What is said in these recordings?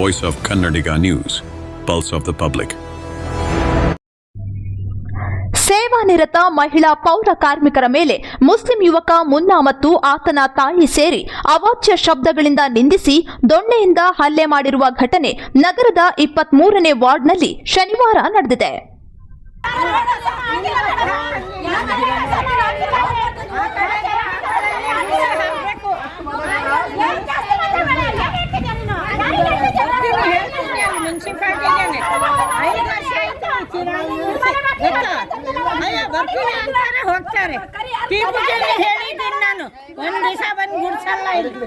Voice of Kannadiga news pulse of the public ಸೇವಾನಿರತ ಮಹಿಳಾ ಪೌರ ಕಾರ್ಮಿಕರ ಮೇಲೆ ಮುಸ್ಲಿಂ ಯುವಕ ಮುನ್ನಾ ಮತ್ತು ಆತನ ತಾಯಿ ಸೇರಿ ಅವಾಚ್ಯ ಶಬ್ದಗಳಿಂದ ನಿಂದಿಸಿ ದೊಣ್ಣೆಯಿಂದ ಹಲ್ಲೆ ಮಾಡಿರುವ ಘಟನೆ ನಗರದ ಇಪ್ಪತ್ಮೂರನೇ ವಾರ್ಡ್ನಲ್ಲಿ ಶನಿವಾರ ನಡೆದಿದೆ. ಐದು ವರ್ಷ ಆಯ್ತು ಅಯ್ಯ ಬರ್ತೀನಿ ಅಂತಾರೆ ಹೋಗ್ತಾರೆ ತೀರ್ಪುಜಲ್ಲಿ ಹೇಳಿದ್ದೀನಿ ನಾನು ಒಂದು ದಿವಸ ಬಂದು ಗುಡ್ಸಲ್ಲ ಇಲ್ಲಿ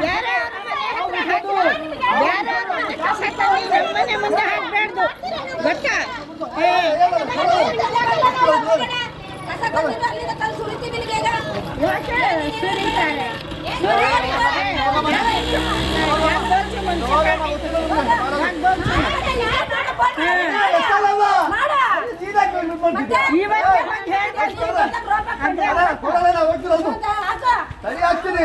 ಬೇರೆಯವ್ರ ಮನೆ ಕಸ ತಂದು ನಮ್ಮನೆ ಮುಂದೆ ಹಾಕ್ಬಾರ್ದು ಗೊತ್ತಾ ಸರಿ ಆಗ್ತೀನಿ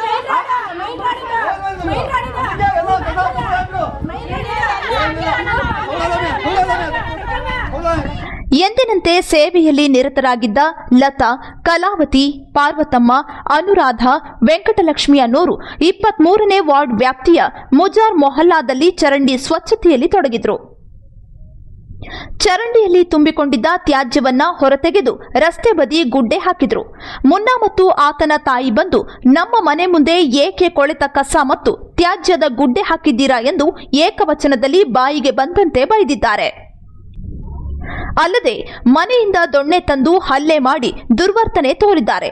ಎಂದಿನಂತೆ ಸೇವೆಯಲ್ಲಿ ನಿರತರಾಗಿದ್ದ ಲತಾ, ಕಲಾವತಿ, ಪಾರ್ವತಮ್ಮ, ಅನುರಾಧ, ವೆಂಕಟಲಕ್ಷ್ಮಿ ಅನ್ನೋರು ಇಪ್ಪತ್ಮೂರನೇ ವಾರ್ಡ್ ವ್ಯಾಪ್ತಿಯ ಮುಜಾರ್ ಮೊಹಲ್ಲಾದಲ್ಲಿ ಚರಂಡಿ ಸ್ವಚ್ಛತೆಯಲ್ಲಿ ತೊಡಗಿದ್ರು. ಚರಂಡಿಯಲ್ಲಿ ತುಂಬಿಕೊಂಡಿದ್ದ ತ್ಯಾಜ್ಯವನ್ನ ಹೊರತೆಗೆದು ರಸ್ತೆ ಬದಿ ಗುಡ್ಡೆ ಹಾಕಿದ್ರು. ಮುನ್ನ ಮತ್ತು ಆತನ ತಾಯಿ ಬಂದು, ನಮ್ಮ ಮನೆ ಮುಂದೆ ಏಕೆ ಕೊಳೆತ ಕಸ ಮತ್ತು ತ್ಯಾಜ್ಯದ ಗುಡ್ಡೆ ಹಾಕಿದ್ದೀರಾ? ಎಂದು ಏಕವಚನದಲ್ಲಿ ಬಾಯಿಗೆ ಬಂದಂತೆ ಬೈದಿದ್ದಾರೆ. ಅಲ್ಲದೆ ಮನೆಯಿಂದ ದೊಣ್ಣೆ ತಂದು ಹಲ್ಲೆ ಮಾಡಿ ದುರ್ವರ್ತನೆ ತೋರಿದ್ದಾರೆ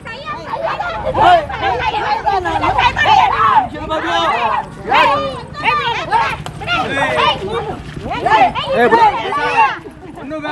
నువ్వు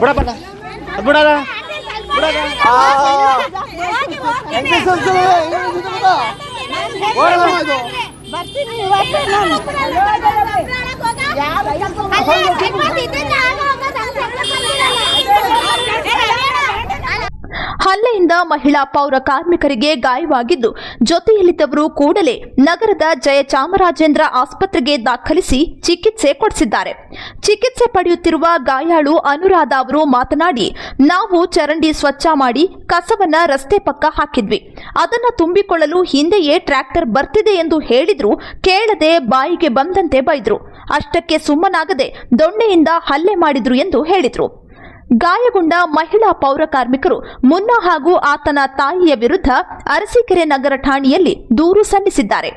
ಬಿಡಪ್ಪ ಬಿಡಲ್ಲ ಬರ್ತೀನಿ ಹಲ್ಲೆಯಿಂದ ಮಹಿಳಾ ಪೌರ ಕಾರ್ಮಿಕರಿಗೆ ಗಾಯವಾಗಿದ್ದು, ಜೊತೆಯಲ್ಲಿದ್ದವರು ಕೂಡಲೇ ನಗರದ ಜಯಚಾಮರಾಜೇಂದ್ರ ಆಸ್ಪತ್ರೆಗೆ ದಾಖಲಿಸಿ ಚಿಕಿತ್ಸೆ ಕೊಡಿಸಿದ್ದಾರೆ. ಚಿಕಿತ್ಸೆ ಪಡೆಯುತ್ತಿರುವ ಗಾಯಾಳು ಅನುರಾಧ ಅವರು ಮಾತನಾಡಿ, ನಾವು ಚರಂಡಿ ಸ್ವಚ್ಛ ಮಾಡಿ ಕಸವನ್ನ ರಸ್ತೆ ಪಕ್ಕ ಹಾಕಿದ್ವಿ. ಅದನ್ನ ತುಂಬಿಕೊಳ್ಳಲು ಹಿಂದೆಯೇ ಟ್ರ್ಯಾಕ್ಟರ್ ಬರ್ತಿದೆ ಎಂದು ಹೇಳಿದ್ರು, ಕೇಳದೆ ಬಾಯಿಗೆ ಬಂದಂತೆ ಬೈದ್ರು. ಅಷ್ಟಕ್ಕೆ ಸುಮ್ಮನಾಗದೆ ದೊಣ್ಣೆಯಿಂದ ಹಲ್ಲೆ ಮಾಡಿದ್ರು ಎಂದು ಹೇಳಿದ್ರು. ಗಾಯಗೊಂಡ ಮಹಿಳಾ ಪೌರ ಕಾರ್ಮಿಕರು ಮುನ್ನಾ ಹಾಗೂ ಆತನ ತಾಯಿಯ ವಿರುದ್ಧ ಅರಸೀಕೆರೆ ನಗರ ಠಾಣೆಯಲ್ಲಿ ದೂರು ಸಲ್ಲಿಸಿದ್ದಾರೆ.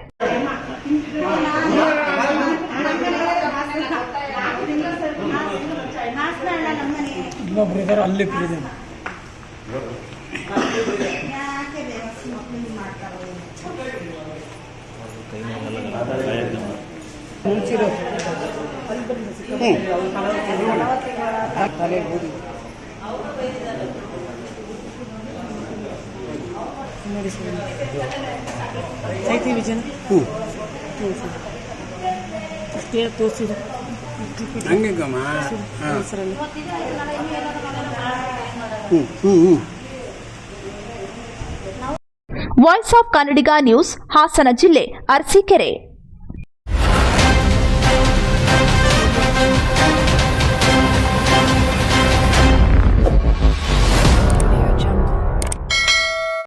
ಐತಿ ವಿಜಯನ ಅಷ್ಟೇ ತೋರಿಸಿದ್ರು ಹಂಗಿಗಮ್ಮ ಹೆಸರಲ್ಲಿ voice of Kannadiga news Hassan ಜಿಲ್ಲೆ ಅರಸೀಕೆರೆ